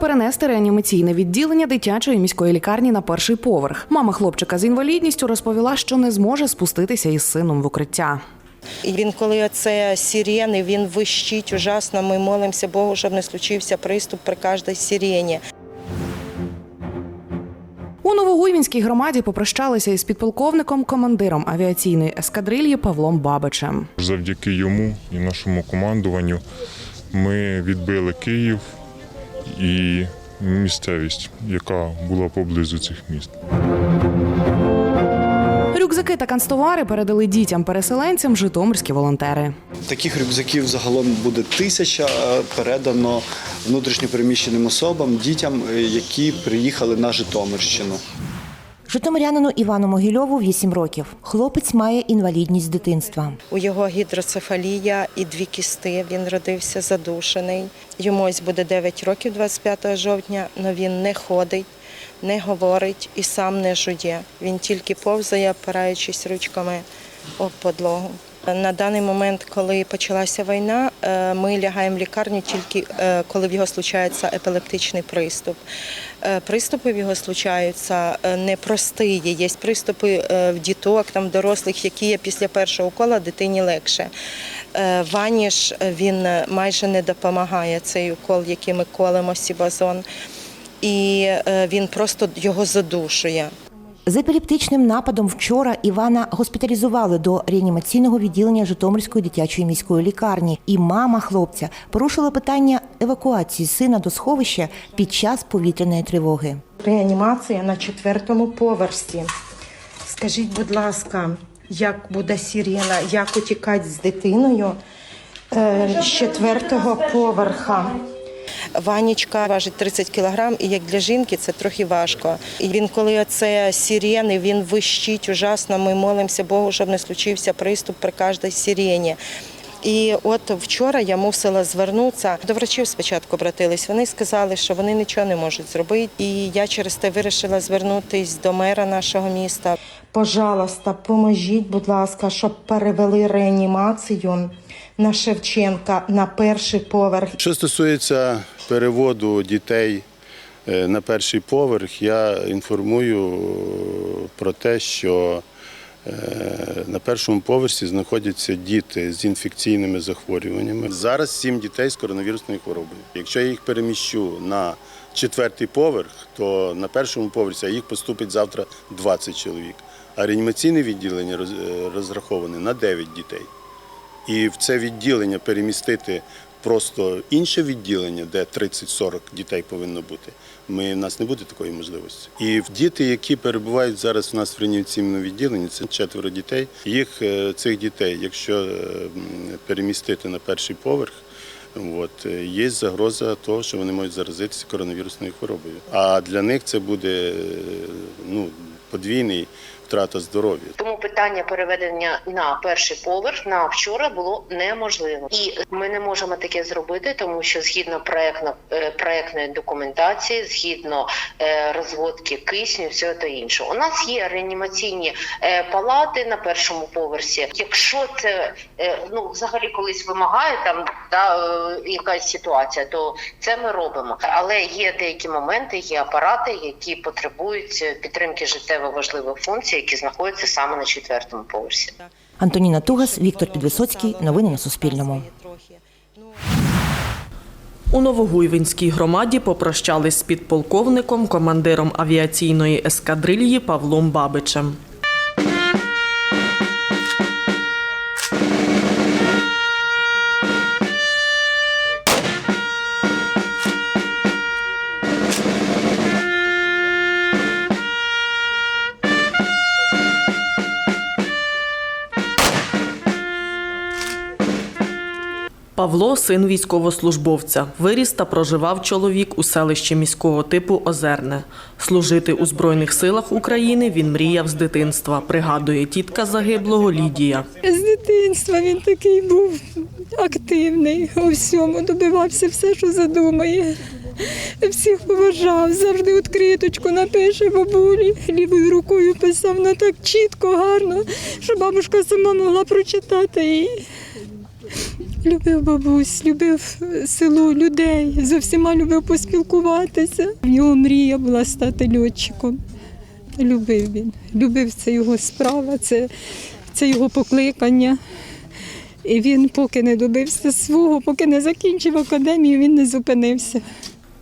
перенести реанімаційне відділення дитячої міської лікарні на перший поверх. Мама хлопчика з інвалідністю розповіла, що не зможе спуститися із сином в укриття. І він, коли оце сирени, він вищить ужасно. Ми молимося Богу, щоб не случився приступ при кожній сирені. У Новогуйвінській громаді попрощалися із підполковником, командиром авіаційної ескадрильї Павлом Бабичем. Завдяки йому і нашому командуванню ми відбили Київ і місцевість, яка була поблизу цих міст. Рюкзаки та канцтовари передали дітям-переселенцям житомирські волонтери. Таких рюкзаків загалом буде тисяча е, передано внутрішньопереміщеним особам, дітям, е, які приїхали на Житомирщину. Житомирянину Івану Могильову 8 років. Хлопець має інвалідність з дитинства. У його гідроцефалія і дві кісти. Він родився задушений. Йому ось буде 9 років 25 жовтня, але він не ходить, не говорить і сам не жує. Він тільки повзає, опираючись ручками об подлогу. На даний момент, коли почалася війна, е, ми лягаємо в лікарню тільки е, коли в його случається епілептичний приступ. Е, Приступи в його случаються е, непрості. Є приступи е, в діток, там дорослих, які є після першого укола, дитині легше. Е, Вані ж е, він майже не допомагає цей укол, який ми колемо сібазон, і е, він просто його задушує. З епілептичним нападом вчора Івана госпіталізували до реанімаційного відділення Житомирської дитячої міської лікарні. І мама хлопця порушила питання евакуації сина до сховища під час повітряної тривоги. Реанімація на четвертому поверсі. Скажіть, будь ласка, як буде сирена, як утікати з дитиною е, з четвертого поверха? Ванічка важить 30 кілограм, і як для жінки це трохи важко. І він, коли оце сирени, він вищить ужасно. Ми молимося Богу, щоб не случився приступ при кожній сирені. І от вчора я мусила звернутися. До врачів спочатку обратились. Вони сказали, що вони нічого не можуть зробити. І я через те вирішила звернутися до мера нашого міста. Пожалуйста, поможіть, будь ласка, щоб перевели реанімацію на Шевченка на перший поверх. Що стосується переводу дітей е, на перший поверх, я інформую е, про те, що е, на першому поверсі знаходяться діти з інфекційними захворюваннями. Зараз сім дітей з коронавірусною хворобою. Якщо я їх переміщу на четвертий поверх, то на першому поверсі їх поступить завтра 20 чоловік. А реанімаційне відділення розраховане на 9 дітей. І в це відділення перемістити просто інше відділення, де 30-40 дітей повинно бути. Ми, в нас не буде такої можливості. І діти, які перебувають зараз у нас в реанімаційному відділенні, це четверо дітей. Їх е, цих дітей, якщо е, перемістити на перший поверх. От е, є загроза того, що вони можуть заразитися коронавірусною хворобою. А для них це буде ну, подвійний втрата здоров'я. Тому питання переведення на перший поверх на вчора було неможливо, і ми не можемо таке зробити, тому що згідно проектно е, проектної документації, згідно е, розводки кисню, всього та іншого, у нас є реанімаційні е, палати на першому поверсі. Якщо це ну взагалі колись вимагає там да, якась ситуація, то це ми робимо. Але є деякі моменти, є апарати, які потребують підтримки життєво важливих функцій, які знаходяться саме на четвертому поверсі. Антоніна Тугас, Віктор Підвисоцький. Новини на Суспільному. У Новогуйвинській громаді попрощались з підполковником, командиром авіаційної ескадрильї Павлом Бабичем. Павло син військовослужбовця. Виріс та проживав чоловік у селищі міського типу Озерне. Служити у Збройних силах України він мріяв з дитинства, пригадує тітка загиблого Лідія. З дитинства він такий був активний у всьому, добивався все, що задумає. Всіх поважав, завжди відкриточку напише бабулі, лівою рукою писав на так чітко, гарно, що бабушка сама могла прочитати її. Любив бабусь, любив село, людей, за всіма любив поспілкуватися. В нього мрія була стати льотчиком. Любив він. Любив це його справа, це, це його покликання. І він, поки не добився свого, поки не закінчив академію, він не зупинився.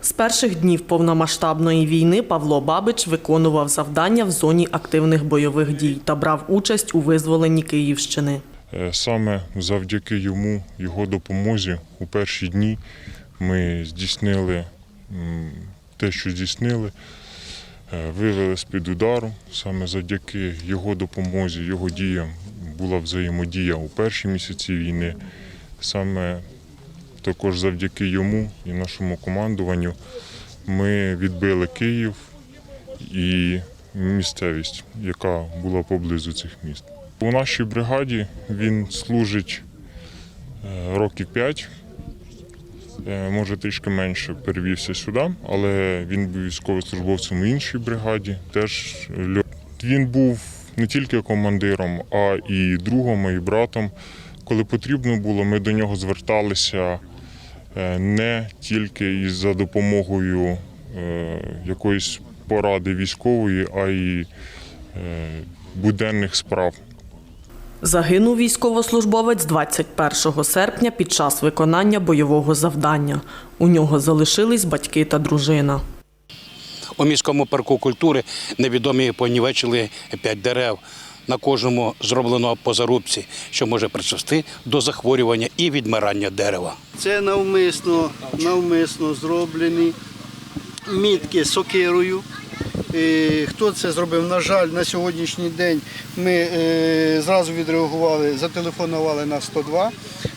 З перших днів повномасштабної війни Павло Бабич виконував завдання в зоні активних бойових дій та брав участь у визволенні Київщини. Е, Саме завдяки йому, його допомозі у перші дні ми здійснили те, що здійснили, е, вивели з-під удару. Саме завдяки його допомозі, його діям була взаємодія у перші місяці війни. Саме також завдяки йому і нашому командуванню ми відбили Київ і місцевість, яка була поблизу цих міст. У нашій бригаді він служить е, років 5, може трішки менше перевівся сюди, але він був військовослужбовцем у іншій бригаді. Теж. Він був не тільки командиром, а і другом, і братом. Коли потрібно було, ми до нього зверталися е, не тільки із за допомогою е, якоїсь поради військової, а й е, буденних справ. Загинув військовослужбовець 21 серпня під час виконання бойового завдання. У нього залишились батьки та дружина. У міському парку культури невідомі понівечили п'ять дерев. На кожному зроблено по зарубці, що може призвести до захворювання і відмирання дерева. Це навмисно, навмисно зроблені мітки сокирою. Хто це зробив? На жаль, на сьогоднішній день ми е, зразу відреагували, зателефонували на 102,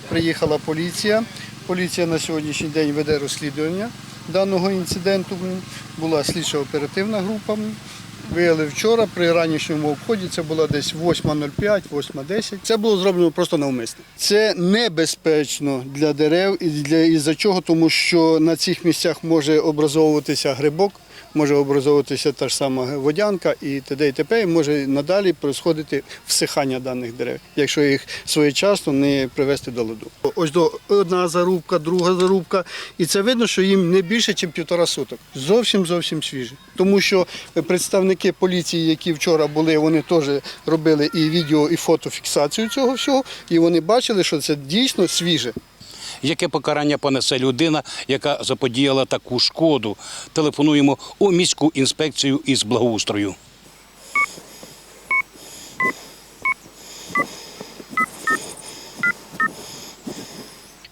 приїхала поліція. Поліція на сьогоднішній день веде розслідування даного інциденту. Була слідчо оперативна група. Виявили вчора при ранішньому обході, це була десь 8.05, 8.10. Це було зроблено просто навмисно. Це небезпечно для дерев і для із-за чого, тому що на цих місцях може образовуватися грибок, може образовуватися та ж сама водянка і т.д. і т.п. може надалі происходити всихання даних дерев, якщо їх своєчасно не привести до ладу. Ось до одна зарубка, друга зарубка, і це видно, що їм не більше, ніж півтора суток. Зовсім зовсім свіжі. Тому що представники поліції, які вчора були, вони теж робили і відео, і фотофіксацію цього всього, і вони бачили, що це дійсно свіже. Яке покарання понесе людина, яка заподіяла таку шкоду? Телефонуємо у міську інспекцію із благоустрою.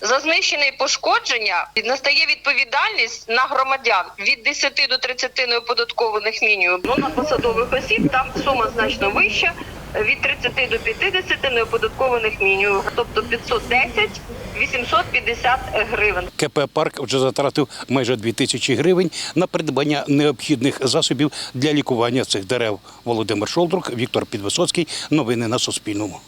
За знищення і пошкодження настає відповідальність на громадян від 10 до 30 неоподаткованих мінімумів. Ну на посадових осіб там сума значно вища від 30 до 50 неоподаткованих мінімумів, тобто 510 850 гривень. КП Парк вже затратив майже 2 тисячі гривень на придбання необхідних засобів для лікування цих дерев. Володимир Шолдрук, Віктор Підвисоцький. Новини на Суспільному.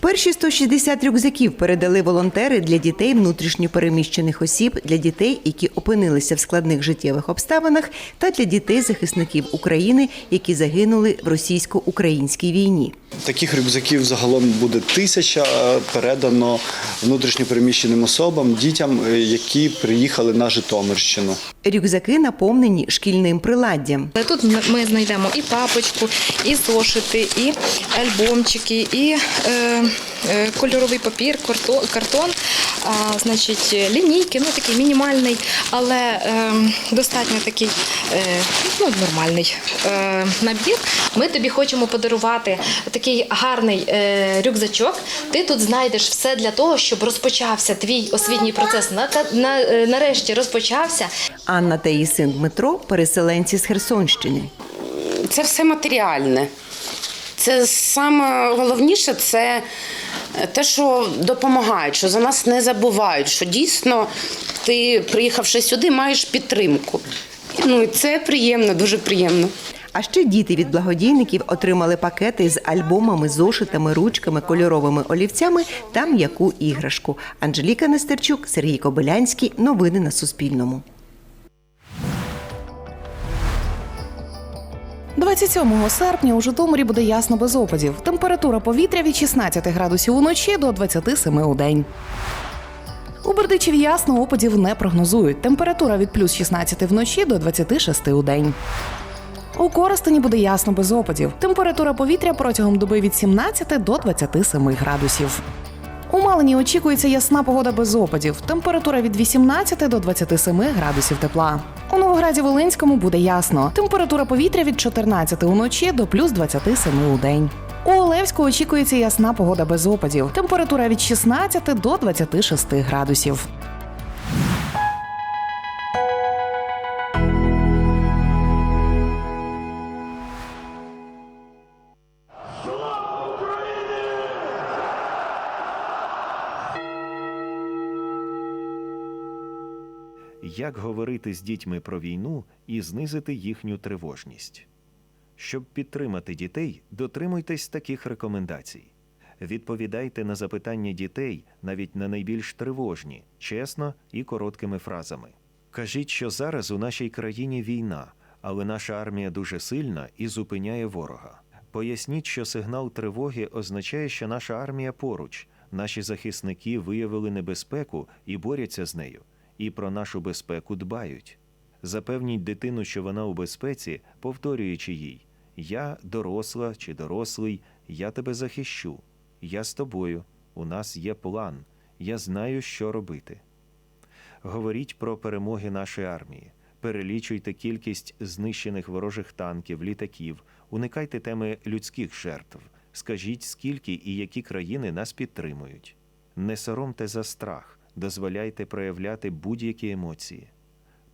Перші 160 рюкзаків передали волонтери для дітей внутрішньопереміщених осіб, для дітей, які опинилися в складних життєвих обставинах, та для дітей захисників України, які загинули в російсько-українській війні. Таких рюкзаків загалом буде тисяча е, передано внутрішньопереміщеним особам, дітям, е, які приїхали на Житомирщину. Рюкзаки наповнені шкільним приладдям. Тут ми знайдемо і папочку, і зошити, і альбомчики, і е, е, кольоровий папір, картон, а, значить, лінійки, ну такий мінімальний, але е, достатньо такий е, ну, нормальний е, набір. Ми тобі хочемо подарувати такий гарний е, рюкзачок. Ти тут знайдеш все для того, щоб розпочався твій освітній процес. На, на, е, нарешті розпочався. Анна та її син Дмитро переселенці з Херсонщини. Це все матеріальне. Це саме головніше це те, що допомагають, що за нас не забувають, що дійсно ти, приїхавши сюди, маєш підтримку. Ну і це приємно, дуже приємно. А ще діти від благодійників отримали пакети з альбомами, зошитами, ручками, кольоровими олівцями та м'яку іграшку. Анжеліка Нестерчук, Сергій Кобилянський. Новини на Суспільному. 27 серпня у Житомирі буде ясно без опадів. Температура повітря від 16 градусів уночі до 27 у день. У Бердичеві ясно опадів не прогнозують. Температура від плюс 16 вночі до 26 у день. У Коростені буде ясно без опадів. Температура повітря протягом доби від 17 до 27 градусів. У Малині очікується ясна погода без опадів. Температура від 18 до 27 градусів тепла. У Новограді Волинському буде ясно. Температура повітря від 14 уночі до плюс 27 у день. У Олевську очікується ясна погода без опадів. Температура від 16 до 26 градусів. Як говорити з дітьми про війну і знизити їхню тривожність? Щоб підтримати дітей, дотримуйтесь таких рекомендацій. Відповідайте на запитання дітей навіть на найбільш тривожні, чесно і короткими фразами. Кажіть, що зараз у нашій країні війна, але наша армія дуже сильна і зупиняє ворога. Поясніть, що сигнал тривоги означає, що наша армія поруч, наші захисники виявили небезпеку і борються з нею, і про нашу безпеку дбають. Запевніть дитину, що вона у безпеці, повторюючи їй: Я доросла чи дорослий, я тебе захищу, я з тобою, у нас є план, я знаю, що робити. Говоріть про перемоги нашої армії, перелічуйте кількість знищених ворожих танків, літаків, уникайте теми людських жертв, скажіть, скільки і які країни нас підтримують. Не соромте за страх, дозволяйте проявляти будь-які емоції.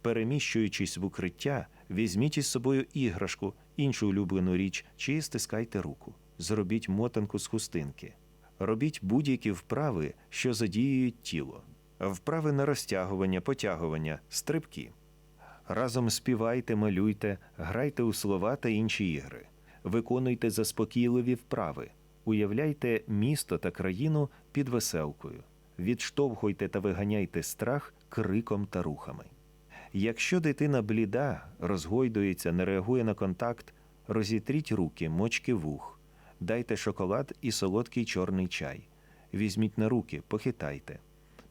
Переміщуючись в укриття, візьміть із собою іграшку, іншу улюблену річ чи стискайте руку. Зробіть мотанку з хустинки. Робіть будь-які вправи, що задіюють тіло. Вправи на розтягування, потягування, стрибки. Разом співайте, малюйте, грайте у слова та інші ігри. Виконуйте заспокійливі вправи. Уявляйте місто та країну під веселкою. Відштовхуйте та виганяйте страх криком та рухами. Якщо дитина бліда, розгойдується, не реагує на контакт, розітріть руки, мочки вух, дайте шоколад і солодкий чорний чай. Візьміть на руки, похитайте.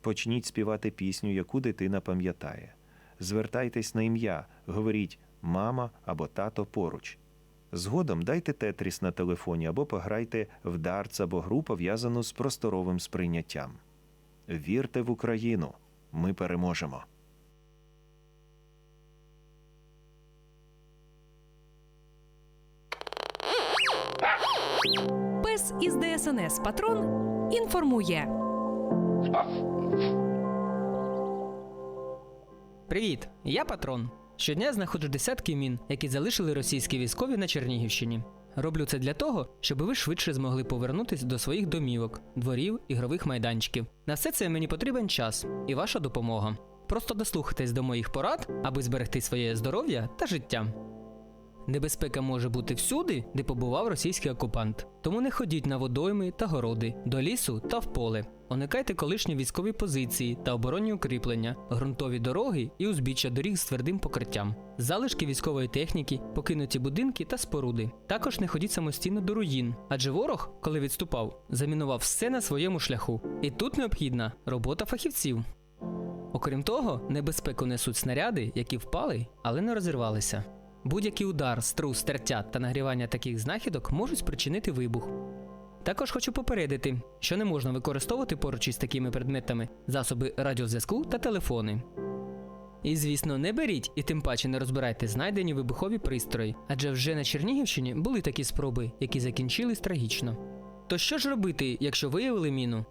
Почніть співати пісню, яку дитина пам'ятає. Звертайтесь на ім'я, говоріть мама або тато поруч. Згодом дайте тетріс на телефоні або пограйте в дартс або гру, пов'язану з просторовим сприйняттям. Вірте в Україну, ми переможемо. Пес із ДСНС Патрон інформує. Привіт, я патрон. Щодня знаходжу десятки мін, які залишили російські військові на Чернігівщині. Роблю це для того, щоб ви швидше змогли повернутися до своїх домівок, дворів, ігрових майданчиків. На все це мені потрібен час і ваша допомога. Просто дослухайтесь до моїх порад, аби зберегти своє здоров'я та життя. Небезпека може бути всюди, де побував російський окупант. Тому не ходіть на водойми та городи, до лісу та в поле. Уникайте колишні військові позиції та оборонні укріплення, ґрунтові дороги і узбіччя доріг з твердим покриттям, залишки військової техніки, покинуті будинки та споруди. Також не ходіть самостійно до руїн, адже ворог, коли відступав, замінував все на своєму шляху. І тут необхідна робота фахівців. Окрім того, небезпеку несуть снаряди, які впали, але не розірвалися. Будь-який удар, струс, тертя та нагрівання таких знахідок можуть спричинити вибух. Також хочу попередити, що не можна використовувати поруч із такими предметами засоби радіозв'язку та телефони. І, звісно, не беріть і тим паче не розбирайте знайдені вибухові пристрої, адже вже на Чернігівщині були такі спроби, які закінчились трагічно. То що ж робити, якщо виявили міну?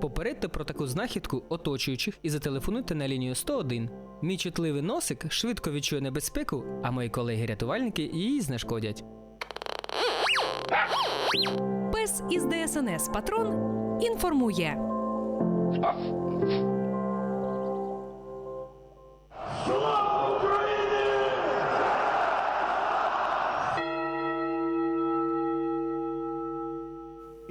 Попередьте про таку знахідку оточуючих і зателефонуйте на лінію 101. Мій чутливий носик швидко відчує небезпеку, а мої колеги-рятувальники її знешкодять. Пес із ДСНС Патрон інформує.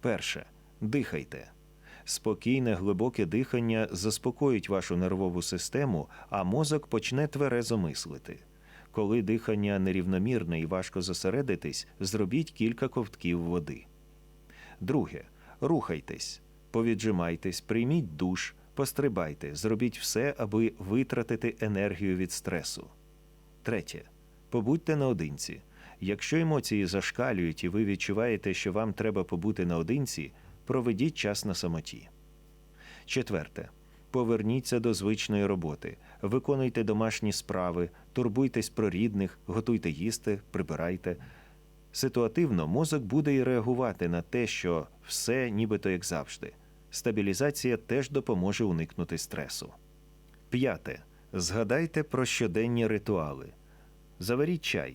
Перше. Дихайте. Спокійне глибоке дихання заспокоїть вашу нервову систему, а мозок почне тверезо мислити. Коли дихання нерівномірне і важко зосередитись, зробіть кілька ковтків води. Друге. Рухайтесь, повіджимайтесь, прийміть душ, пострибайте, зробіть все, аби витратити енергію від стресу. Третє. Побудьте наодинці. Якщо емоції зашкалюють і ви відчуваєте, що вам треба побути наодинці, проведіть час на самоті. Четверте. Поверніться до звичної роботи, виконуйте домашні справи, турбуйтесь про рідних, готуйте їсти, прибирайте. Ситуативно мозок буде і реагувати на те, що все нібито як завжди. Стабілізація теж допоможе уникнути стресу. П'яте. Згадайте про щоденні ритуали. Заваріть чай,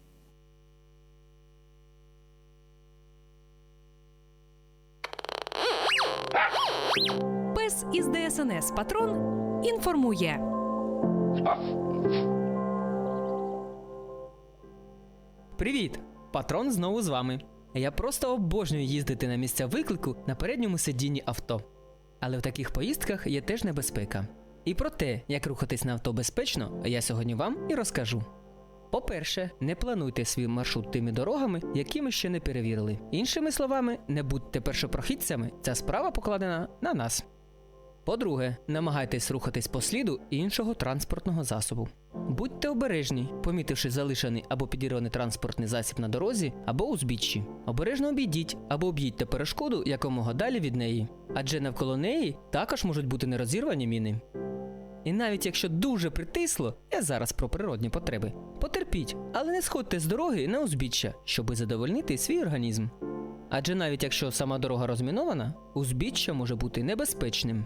Пес із ДСНС Патрон інформує. Привіт! Патрон знову з вами. Я просто обожнюю їздити на місця виклику на передньому сидінні авто. Але в таких поїздках є теж небезпека. І про те, як рухатись на авто безпечно, я сьогодні вам і розкажу. По-перше, не плануйте свій маршрут тими дорогами, які ми ще не перевірили. Іншими словами, не будьте першопрохідцями, ця справа покладена на нас. По-друге, намагайтесь рухатись по сліду іншого транспортного засобу. Будьте обережні, помітивши залишений або підірваний транспортний засіб на дорозі або узбіччі. Обережно обійдіть або об'їдьте перешкоду якомога далі від неї, адже навколо неї також можуть бути нерозірвані міни. І навіть якщо дуже притисло, я зараз про природні потреби. Потерпіть, але не сходьте з дороги на узбіччя, щоби задовольнити свій організм. Адже навіть якщо сама дорога розмінована, узбіччя може бути небезпечним.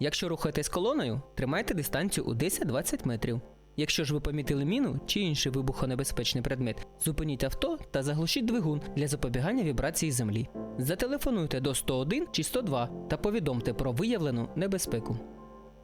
Якщо рухаєтесь колоною, тримайте дистанцію у 10-20 метрів. Якщо ж ви помітили міну чи інший вибухонебезпечний предмет, зупиніть авто та заглушіть двигун для запобігання вібрації землі. Зателефонуйте до 101 чи 102 та повідомте про виявлену небезпеку.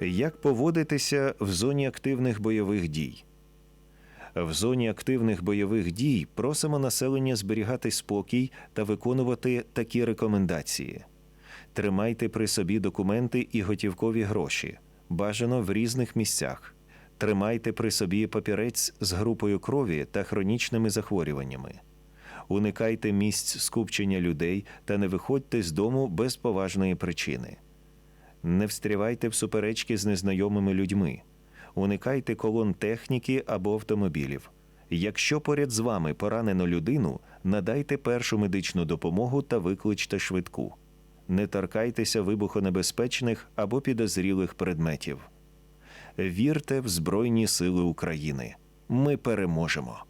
Як поводитися в зоні активних бойових дій? В зоні активних бойових дій просимо населення зберігати спокій та виконувати такі рекомендації: тримайте при собі документи і готівкові гроші, бажано в різних місцях. Тримайте при собі папірець з групою крові та хронічними захворюваннями. Уникайте місць скупчення людей та не виходьте з дому без поважної причини. Не встрявайте в суперечки з незнайомими людьми. Уникайте колон техніки або автомобілів. Якщо поряд з вами поранено людину, надайте першу медичну допомогу та викличте швидку. Не торкайтеся вибухонебезпечних або підозрілих предметів. Вірте в Збройні Сили України. Ми переможемо!